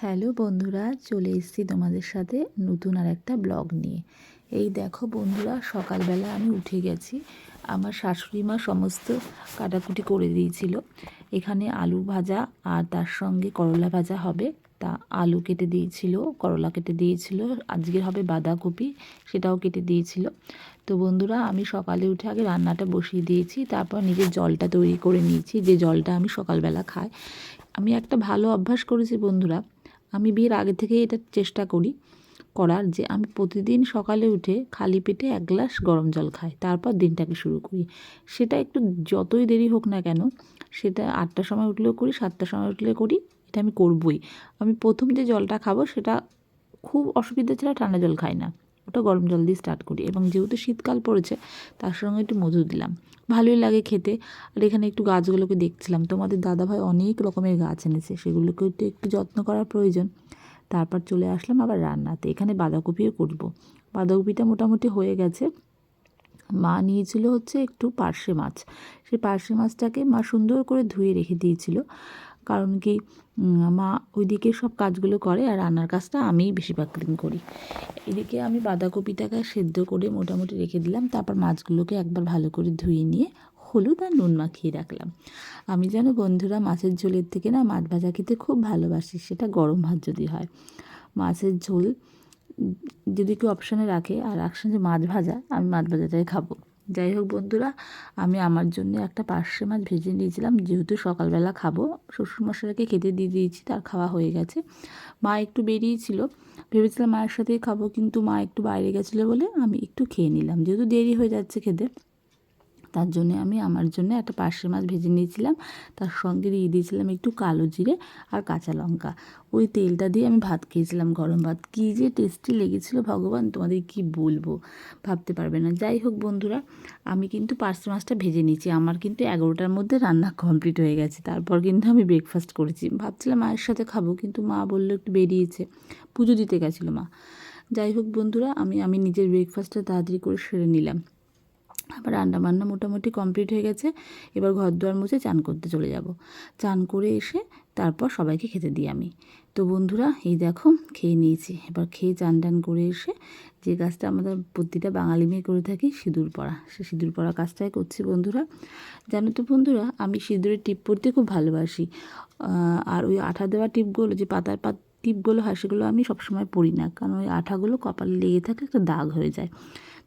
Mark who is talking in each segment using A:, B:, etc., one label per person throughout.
A: Hello বন্ধুরা, চলে এসেছি তোমাদের সাথে নতুন আর একটা ব্লগ নিয়ে। এই দেখো বন্ধুরা, সকালবেলা আমি উঠে গেছি। আমার শাশুড়ি মা সমস্ত কাটাকুটি করে দিয়েছিল। এখানে আলু ভাজা আর তার সঙ্গে করলা ভাজা হবে। তা আলু কেটে দিয়েছিল, করলা কেটে দিয়েছিল, আজকের হবে বাঁধাকপি, সেটাও কেটে দিয়েছিল। তো বন্ধুরা, আমি সকালে উঠে আগে রান্নাটা বসিয়ে দিয়েছি, তারপর নিজের জলটা তৈরি করে নিয়েছি। যে জলটা আমি সকালবেলা খাই। আমি একটা ভালো অভ্যাস করেছি বন্ধুরা আমি বিয়ের আগে থেকেই এটা চেষ্টা করি করার যে আমি প্রতিদিন সকালে উঠে খালি পেটে এক গ্লাস গরম জল খাই, তারপর দিনটাকে শুরু করি। সেটা একটু যতই দেরি হোক না কেন, সেটা আটটার সময় উঠলেও করি, সাতটার সময় উঠলে করি, এটা আমি করবই। আমি প্রথম যে জলটা খাব সেটা খুব অসুবিধা ছাড়া ঠান্ডা জল খাই না। ওটা গরম জল দিয়ে স্টার্ট করি এবং যেহেতু শীতকাল পড়েছে, তার সঙ্গে একটু মধু দিলাম। ভালোই লাগে খেতে। আর এখানে একটু গাছগুলোকে দেখছিলাম। তোমাদের দাদাভাই অনেক রকমের গাছ এনেছে, সেগুলোকে একটু একটু যত্ন করার প্রয়োজন। তারপর চলে আসলাম আবার রান্নাতে। এখানে বাঁধাকপিও করব। বাঁধাকপিটা মোটামুটি হয়ে গেছে। মা নিয়েছিল হচ্ছে একটু পার্শে মাছ। সেই পার্শে মাছটাকে মা সুন্দর করে ধুয়ে রেখে দিয়েছিল। কারণ কি মা ওইদিকে সব কাজগুলো করে আর রান্নার কাজটা আমিই বেশিরভাগ দিন করি। এদিকে আমি বাঁধাকপিটাকে সেদ্ধ করে মোটামুটি রেখে দিলাম, তারপর মাছগুলোকে একবার ভালো করে ধুয়ে নিয়ে হলুদ আর নুন মাখিয়ে রাখলাম। আমি যেন বন্ধুরা, মাছের ঝোলের থেকে না মাছ ভাজা খেতে খুব ভালোবাসি, সেটা গরম ভাত যদি হয়। মাছের ঝোল যদি কেউ অপশানে রাখে আর একসঙ্গে মাছ ভাজা, আমি মাছ ভাজাটাই খাব। যাই হোক বন্ধুরা, আমি আমার জন্য একটা পার্শে মাছ ভেজে নিয়েছিলাম। যেহেতু সকালবেলা খাব, শ্বশুরমশাইকে খেতে দিয়ে দিয়েছি, তার খাওয়া হয়ে গেছে। মা একটু বেরিয়েছিল, ভেবেছিলাম মায়ের সাথেই খাব, কিন্তু মা একটু বাইরে গেছিল বলে আমি একটু খেয়ে নিলাম। যেহেতু দেরি হয়ে যাচ্ছে খেতে তার জন্য আমি আমার জন্য একটা পার্শে মাছ ভেজে নিয়েছিলাম। তার সঙ্গে দিয়ে দিয়েছিলাম একটু কালো জিরে আর কাঁচা লঙ্কা। ওই তেলটা দিয়ে আমি ভাত খেয়েছিলাম, গরম ভাত। কী যে টেস্টি লেগেছিলো ভগবান, তোমাদের কি বলব? ভাবতে পারবে না। যাই হোক বন্ধুরা, আমি কিন্তু পার্শে মাছটা ভেজে নিয়েছি। আমার কিন্তু এগারোটার মধ্যে রান্না কমপ্লিট হয়ে গেছে। তারপর কিন্তু আমি ব্রেকফাস্ট করেছি। ভাবছিলাম মায়ের সাথে খাব, কিন্তু মা বলল একটু বেরিয়েছে। পুজো দিতে গেছিল মা। যাই হোক বন্ধুরা, আমি আমি নিজের ব্রেকফাস্টটা তাড়াতাড়ি করে সেরে নিলাম। আবার রান্না বান্না মোটামুটি কমপ্লিট হয়ে গেছে। এবার ঘর দুয়ার মুছে চান করতে চলে যাব। চান করে এসে তারপর সবাইকে খেতে দিই আমি। তো বন্ধুরা, এই দেখো, খেয়ে নিয়েছি। এবার খেয়ে চান টান করে এসে যে কাজটা আমাদের প্রতিটা বাঙালি মেয়ে করে থাকি, সিঁদুর পরা। সে সিঁদুর পরা কাজটাই করছি বন্ধুরা। জানো তো বন্ধুরা, আমি সিঁদুরের টিপ পরতে খুব ভালোবাসি। আর ওই আঠা দেওয়া টিপগুলো, যে পাতার পাত টিপগুলো হয়, সেগুলো আমি সবসময় পরি না। কারণ ওই আঠাগুলো কপালে লেগে থাকে একটা দাগ হয়ে যায়।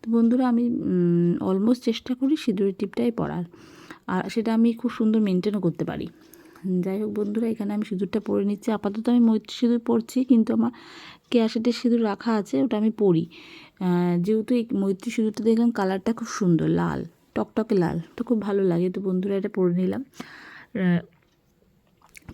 A: তো বন্ধুরা আমি অলমোস্ট চেষ্টা করি সিঁদুরের টিপটাই পরার। আর সেটা আমি খুব সুন্দর মেনটেনও করতে পারি। যাই হোক বন্ধুরা, এখানে আমি সিঁদুরটা পরে নিচ্ছি। আপাতত আমি মৈত্রী সিঁদুর পরছি, কিন্তু আমার ক্যাশেটের সিঁদুর রাখা আছে, ওটা আমি পরি। যেহেতু এই মৈত্রী সিঁদুরটা দেখলাম কালারটা খুব সুন্দর, লাল, টকটকে লাল, তো খুব ভালো লাগে। তো বন্ধুরা এটা পরে নিলাম।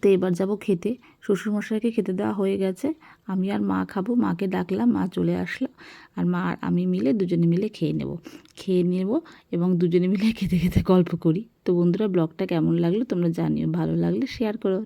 A: তো এবার যাব খেতে। শ্বশুরমশাইকে খেতে দেওয়া হয়ে গেছে। আমি আর মা খাব। মাকে ডাকলাম, মা চলে আসলো। আর মা আর আমি মিলে দুজনে মিলে খেয়ে নেব। খেয়ে নেব এবং দুজনে মিলে খেতে খেতে গল্প করি। তো বন্ধুরা, ব্লগটা কেমন লাগল তোমরা জানিও। ভালো লাগলে শেয়ার করো।